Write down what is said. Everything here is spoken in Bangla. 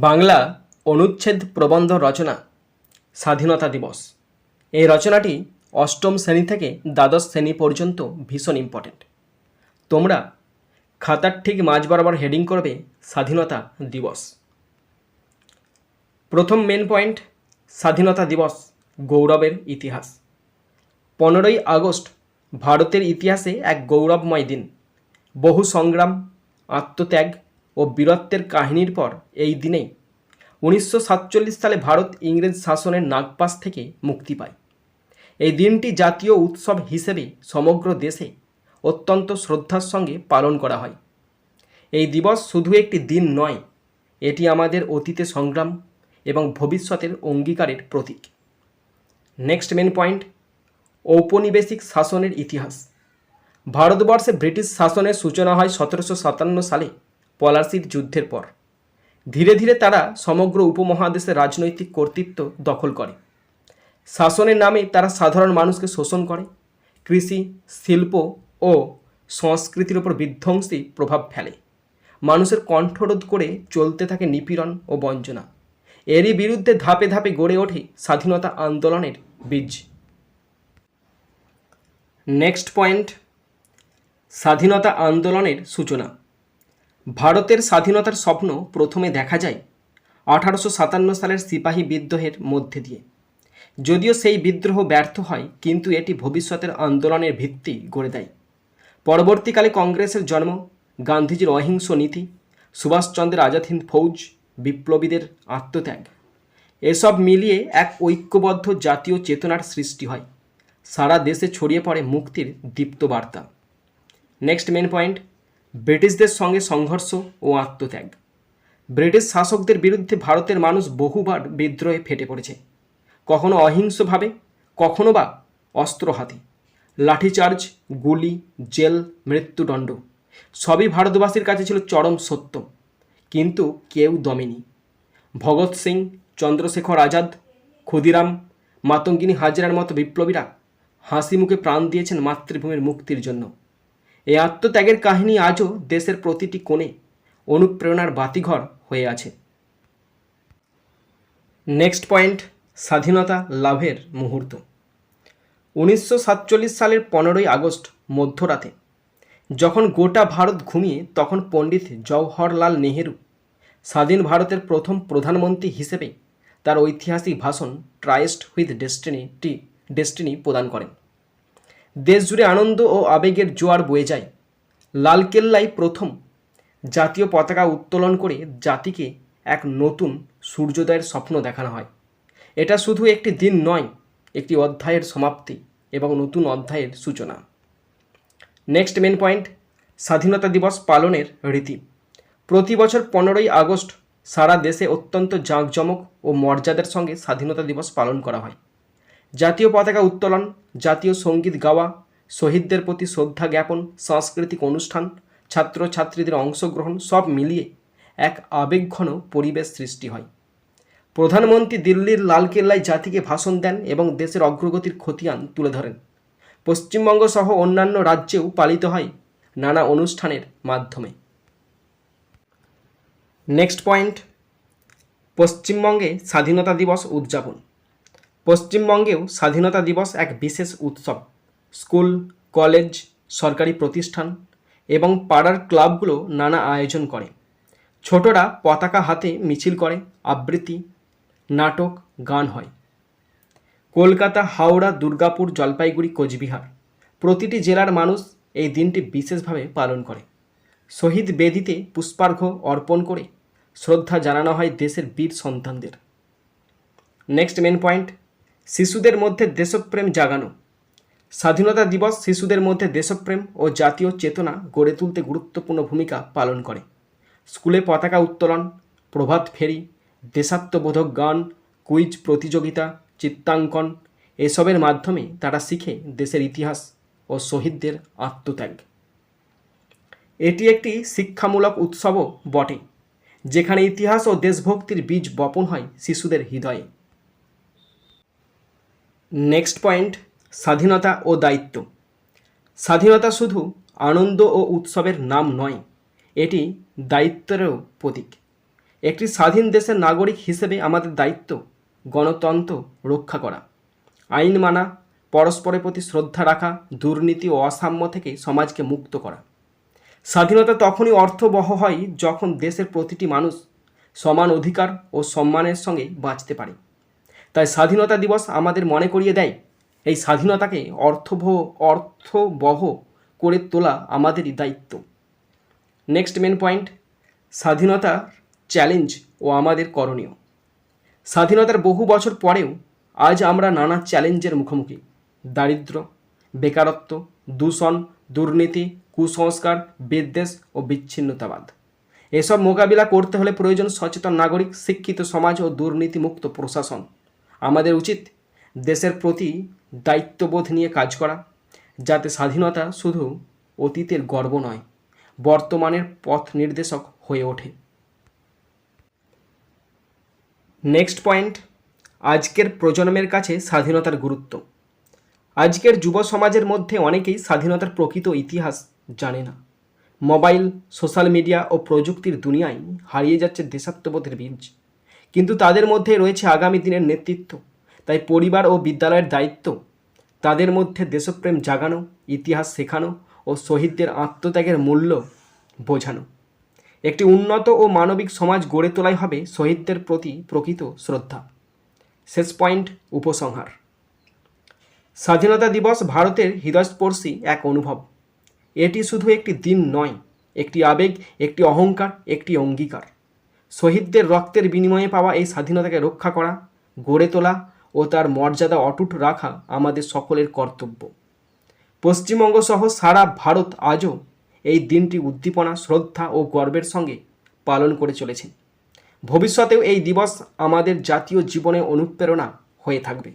বাংলা অনুচ্ছেদ প্রবন্ধ রচনা, স্বাধীনতা দিবস। এই রচনাটি অষ্টম শ্রেণি থেকে দ্বাদশ শ্রেণি পর্যন্ত ভীষণ ইম্পর্টেন্ট তোমরা খাতার ঠিক মাঝ বরাবর হেডিং করবে, স্বাধীনতা দিবস। প্রথম মেন পয়েন্ট স্বাধীনতা দিবস, গৌরবের ইতিহাস। পনেরোই আগস্ট, ভারতের ইতিহাসে এক গৌরবময় দিন। বহু সংগ্রাম, আত্মত্যাগ ও বীরত্বের কাহিনীর পর এই দিনেই উনিশশো সাতচল্লিশ সালে ভারত ইংরেজ শাসনের নাগপাশ থেকে মুক্তি পায়। এই দিনটি জাতীয় উৎসব হিসেবে সমগ্র দেশে অত্যন্ত শ্রদ্ধার সঙ্গে পালন করা হয়। এই দিবস শুধু একটি দিন নয়, এটি আমাদের অতীতে সংগ্রাম এবং ভবিষ্যতের অঙ্গীকারের প্রতীক। নেক্সট মেন পয়েন্ট, ঔপনিবেশিক শাসনের ইতিহাস। ভারতবর্ষে ব্রিটিশ শাসনের সূচনা হয় সতেরোশো সাতান্ন সালে। পলাশির যুদ্ধের পর। ধীরে ধীরে তারা সমগ্র উপমহাদেশের রাজনৈতিক কর্তৃত্ব দখল করে। শাসনের নামে তারা সাধারণ মানুষকে শোষণ করে। কৃষি, শিল্প ও সংস্কৃতির ওপর বিধ্বংসী প্রভাব ফেলে। মানুষের কণ্ঠরোধ করে চলতে থাকে নিপীড়ন ও বঞ্চনা এরই বিরুদ্ধে ধাপে ধাপে গড়ে ওঠে স্বাধীনতা আন্দোলনের বীজ। নেক্সট পয়েন্ট স্বাধীনতা আন্দোলনের সূচনা। ভারতের স্বাধীনতার স্বপ্ন প্রথমে দেখা যায় আঠারোশো সাতান্ন সালের সিপাহী বিদ্রোহের মধ্যে দিয়ে। যদিও সেই বিদ্রোহ ব্যর্থ হয়, কিন্তু এটি ভবিষ্যতের আন্দোলনের ভিত্তি গড়ে দেয়। পরবর্তীকালে কংগ্রেসের জন্ম, গান্ধীজির অহিংস নীতি, সুভাষচন্দ্রের আজাদ হিন্দ ফৌজ, বিপ্লবীদের আত্মত্যাগ। এসব মিলিয়ে এক ঐক্যবদ্ধ জাতীয় চেতনার সৃষ্টি হয়। সারা দেশে ছড়িয়ে পড়ে মুক্তির দীপ্ত বার্তা নেক্সট মেন পয়েন্ট ব্রিটিশদের সঙ্গে সংঘর্ষ ও আত্মত্যাগ। ব্রিটিশ শাসকদের বিরুদ্ধে ভারতের মানুষ বহুবার বিদ্রোহে ফেটে পড়েছে। কখনো অহিংসভাবে, কখনো বা অস্ত্র হাতে। লাঠিচার্জ, গুলি, জেল, মৃত্যুদণ্ড, সবই ভারতবাসীর কাছে ছিল চরম সত্য। কিন্তু কেউ দমেনি। ভগৎ সিং, চন্দ্রশেখর আজাদ, ক্ষুদিরাম, মাতঙ্গিনী হাজরার মতো বিপ্লবীরা হাসি মুখে প্রাণ দিয়েছেন মাতৃভূমির মুক্তির জন্য। এই আত্মত্যাগের কাহিনী আজও দেশের প্রতিটি কোণে অনুপ্রেরণার বাতিঘর হয়ে আছে। নেক্সট পয়েন্ট স্বাধীনতা লাভের মুহূর্ত। উনিশশো সাতচল্লিশ সালের পনেরোই আগস্ট, মধ্যরাতে, যখন গোটা ভারত ঘুমিয়ে, তখন পণ্ডিত জওহরলাল নেহেরু স্বাধীন ভারতের প্রথম প্রধানমন্ত্রী হিসেবে তার ঐতিহাসিক ভাষণ ট্রাইস্ট হুইথ ডেস্টিনিটি ডেস্টিনি প্রদান করেন। দেশ জুড়ে আনন্দ ও আবেগের জোয়ার বয়ে যায়। লালকেল্লায় প্রথম জাতীয় পতাকা উত্তোলন করে জাতিকে এক নতুন সূর্যোদয়ের স্বপ্ন দেখানো হয়। এটা শুধু একটি দিন নয়, একটি অধ্যায়ের সমাপ্তি এবং নতুন অধ্যায়ের সূচনা। নেক্সট মেন পয়েন্ট স্বাধীনতা দিবস পালনের রীতি। প্রতি বছর পনেরোই আগস্ট সারা দেশে অত্যন্ত জাঁকজমক ও মর্যাদার সঙ্গে স্বাধীনতা দিবস পালন করা হয়। জাতীয় পতাকা উত্তোলন জাতীয় সংগীত গাওয়া, শহীদদের প্রতি শ্রদ্ধা জ্ঞাপন, সাংস্কৃতিক অনুষ্ঠান, ছাত্রছাত্রীদের অংশগ্রহণ সব মিলিয়ে এক আবেগঘন পরিবেশ সৃষ্টি হয়। প্রধানমন্ত্রী দিল্লির লালকেল্লায় জাতিকে ভাষণ দেন এবং দেশের অগ্রগতির খতিয়ান তুলে ধরেন। পশ্চিমবঙ্গ সহ অন্যান্য রাজ্যেও পালিত হয় নানা অনুষ্ঠানের মাধ্যমে। নেক্সট পয়েন্ট, পশ্চিমবঙ্গে স্বাধীনতা দিবস উদযাপন। পশ্চিমবঙ্গেও স্বাধীনতা দিবস এক বিশেষ উৎসব। স্কুল, কলেজ, সরকারি প্রতিষ্ঠান এবং পাড়ার ক্লাবগুলো নানা আয়োজন করে। ছোটরা পতাকা হাতে মিছিল করে, আবৃত্তি, নাটক, গান হয়। কলকাতা, হাওড়া, দুর্গাপুর, জলপাইগুড়ি, কোচবিহার প্রতিটি জেলার মানুষ এই দিনটি বিশেষভাবে পালন করে। শহীদ বেদিতে পুষ্পার্ঘ অর্পণ করে শ্রদ্ধা জানানো হয় দেশের বীর সন্তানদের। নেক্সট মেন পয়েন্ট শিশুদের মধ্যে দেশপ্রেম জাগানো। স্বাধীনতা দিবস শিশুদের মধ্যে দেশপ্রেম ও জাতীয় চেতনা গড়ে তুলতে গুরুত্বপূর্ণ ভূমিকা পালন করে। স্কুলে পতাকা উত্তোলন, প্রভাত ফেরি, দেশাত্মবোধক গান, কুইজ প্রতিযোগিতা চিত্রাঙ্কন এসবের মাধ্যমে তারা শিখে দেশের ইতিহাস ও শহীদদের আত্মত্যাগ। এটি একটি শিক্ষামূলক উৎসবও বটে, যেখানে ইতিহাস ও দেশভক্তির বীজ বপন হয় শিশুদের হৃদয়ে। নেক্সট পয়েন্ট স্বাধীনতা ও দায়িত্ব। স্বাধীনতা শুধু আনন্দ ও উৎসবের নাম নয়, এটি দায়িত্বেরও প্রতীক। একটি স্বাধীন দেশের নাগরিক হিসেবে আমাদের দায়িত্ব, গণতন্ত্র রক্ষা করা। আইন মানা, পরস্পরের প্রতি শ্রদ্ধা রাখা, দুর্নীতি ও অসাম্য থেকে সমাজকে মুক্ত করা। স্বাধীনতা তখনই অর্থবহ হয় যখন দেশের প্রতিটি মানুষ সমান অধিকার ও সম্মানের সঙ্গে বাঁচতে পারে। তাই স্বাধীনতা দিবস আমাদের মনে করিয়ে দেয়। এই স্বাধীনতাকে অর্থবহ অর্থবহ করে তোলা আমাদেরই দায়িত্ব। নেক্সট মেন পয়েন্ট স্বাধীনতার চ্যালেঞ্জ ও আমাদের করণীয়। স্বাধীনতার বহু বছর পরেও আজ আমরা নানা চ্যালেঞ্জের মুখোমুখি। দারিদ্র, বেকারত্ব, দূষণ, দুর্নীতি, কুসংস্কার, বিদ্বেষ ও বিচ্ছিন্নতাবাদ। এসব মোকাবিলা করতে হলে প্রয়োজন সচেতন নাগরিক, শিক্ষিত সমাজ ও দুর্নীতিমুক্ত প্রশাসন। আমাদের উচিত দেশের প্রতি দায়িত্ববোধ নিয়ে কাজ করা, যাতে স্বাধীনতা শুধু অতীতের গর্ব নয়, বর্তমানের পথ নির্দেশক হয়ে ওঠে। নেক্সট পয়েন্ট আজকের প্রজন্মের কাছে স্বাধীনতার গুরুত্ব। আজকের যুব সমাজের মধ্যে অনেকেই স্বাধীনতার প্রকৃত ইতিহাস জানে না। মোবাইল, সোশ্যাল মিডিয়া ও প্রযুক্তির দুনিয়ায় হারিয়ে যাচ্ছে দেশাত্মবোধের বীজ। কিন্তু তাদের মধ্যে রয়েছে আগামী দিনের নেতৃত্ব, তাই পরিবার ও বিদ্যালয়ের দায়িত্ব, তাদের মধ্যে দেশপ্রেম জাগানো, ইতিহাস শেখানো ও শহীদদের আত্মত্যাগের মূল্য বোঝানো। একটি উন্নত ও মানবিক সমাজ গড়ে তোলাই হবে শহীদদের প্রতি প্রকৃত শ্রদ্ধা। শেষ পয়েন্ট, উপসংহার। স্বাধীনতা দিবস ভারতের হৃদয়স্পর্শী এক অনুভব। এটি শুধু একটি দিন নয়, একটি আবেগ, একটি অহংকার, একটি অঙ্গীকার। শহীদদের রক্তের বিনিময়ে পাওয়া এই স্বাধীনতাকে রক্ষা করা, গড়ে তোলা ও তার মর্যাদা অটুট রাখা আমাদের সকলের কর্তব্য। পশ্চিমবঙ্গ সহ সারা ভারত আজও এই দিনটি উদ্দীপনা, শ্রদ্ধা ও গর্বের সঙ্গে পালন করে চলেছে ভবিষ্যতেও এই দিবস আমাদের জাতীয় জীবনে অনুপ্রেরণা হয়ে থাকবে।